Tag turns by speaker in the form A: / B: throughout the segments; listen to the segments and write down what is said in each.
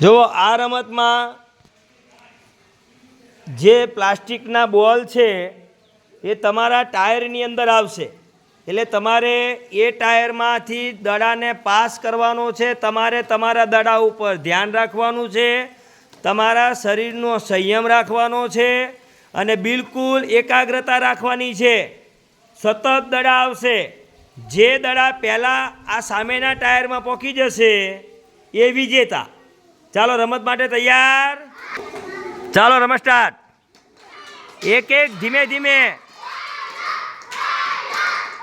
A: જુઓ, આ રમતમાં જે પ્લાસ્ટિકના બોલ છે, એ તમારા ટાયરની અંદર આવશે. એટલે તમારે એ ટાયરમાંથી દડાને પાસ કરવાનો છે, તમારે તમારા દડા ઉપર ધ્યાન રાખવાનું છે, તમારા શરીરનો સંયમ રાખવાનો છે અને બિલકુલ એકાગ્રતા રાખવાની છે. સતત દડા આવશે. જે દડા પહેલાં આ સામેના ટાયરમાં પહોંચી જશે, એ વિજેતા. ચાલો રમત માટે તૈયાર. ચાલો રમત સ્ટાર્ટ એક એક ધીમે ધીમે.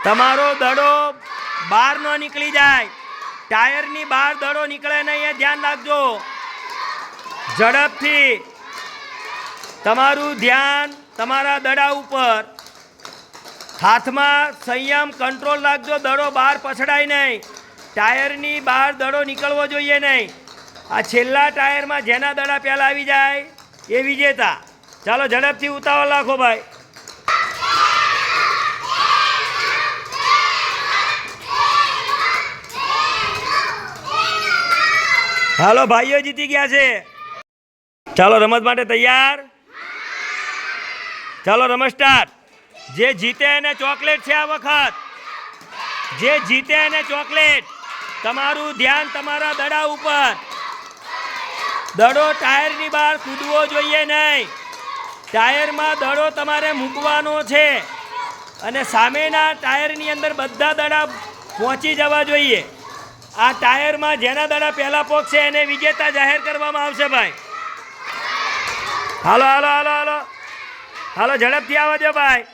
A: તમારો દડો બહાર ન નીકળી જાય. ટાયરની બહાર દડો નીકળે નહીં એ ધ્યાન રાખજો. ઝડપથી. તમારું ધ્યાન તમારા દડા ઉપર. હાથમાં સંયમ કંટ્રોલ રાખજો. દડો બહાર પછડાય નહીં. ટાયરની બહાર દડો નીકળવો જોઈએ નહીં. આ છેલ્લા ટાયરમાં જેના દડા પહેલાં આવી જાય એ વિજેતા. ચાલો ઝડપથી ઉતાવળ રાખો ભાઈ. હાલો, ભાઈઓ જીતી ગયા છે. ચાલો, રમત માટે તૈયાર? ચાલો, રમત સ્ટાર્ટ જે જીતે એને ચોકલેટ છે આ વખત. જે જીતે એને ચોકલેટ. તમારું ધ્યાન તમારા દડા ઉપર. દડો ટાયરની બહાર કૂદવો જોઈએ નહીં. ટાયરમાં દડો તમારે મૂકવાનો છે. અને સામેના ટાયરની અંદર બધા દડા પહોંચી જવા જોઈએ. આ ટાયરમાં જેના દડા પહેલા પહોંચશે એને વિજેતા જાહેર કરવામાં આવશે ભાઈ. હાલો હાલો હાલો હાલો. હાલો, ઝડપથી આવવા દો ભાઈ.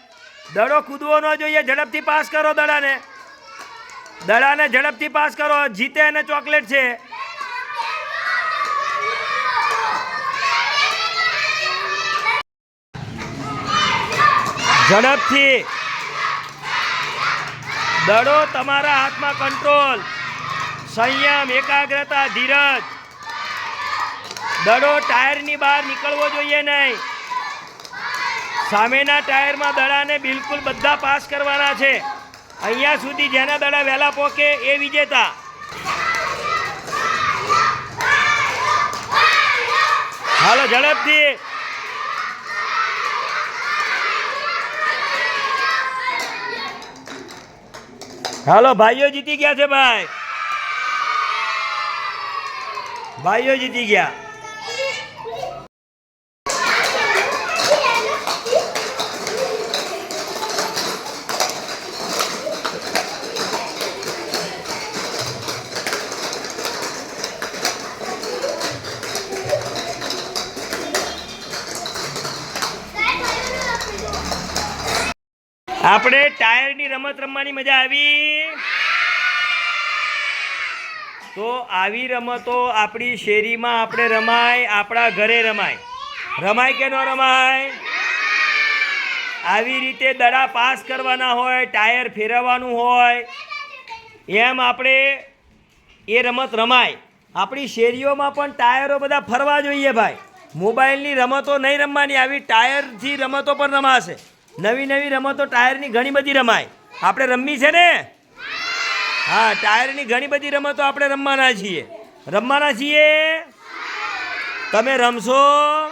A: દડો કૂદવો ન જોઈએ, ઝડપથી પાસ કરો દડાને. દડાને ઝડપથી પાસ કરો. જીતે અને ચોકલેટ છે. ઝડપથી. દડો તમારા હાથમાં કંટ્રોલ સંયમ, એકાગ્રતા, ધીરજ. દડો ટાયરની બહાર નીકળવો જોઈએ નહીં. સામેના ટાયરમાં દડાને બિલકુલ બધા પાસ કરવાના છે. અહીંયા સુધી જેના દડા વહેલા પોકે એ વિજેતા. હાલો, ઝડપથી. હાલો ભાઈઓ જીતી ગયા છે ભાઈ. ભાઈઓ જીતી ગયા. આપણે ટાયરની રમત રમવાની મજા આવી. તો આવી રમતો આપણી શેરીમાં આપણે રમાય, આપણા ઘરે રમાય. રમાય કે ન રમાય? આવી રીતે દડા પાસ કરવાના હોય, ટાયર ફેરવવાનું હોય, એમ આપણે એ રમત રમાય. આપણી શેરીઓમાં પણ ટાયરો બધા ફરવા જોઈએ ભાઈ. મોબાઈલની રમતો નહીં રમવાની, આવી ટાયરથી રમતો પણ રમાશે. નવી નવી રમતો ટાયરની ઘણી બધી રમાય. આપણે રમવી છે ને? હા, ટાયરની ઘણી બધી રમતો આપણે રમવાના છીએ. રમવાના છીએ? તમે રમશો?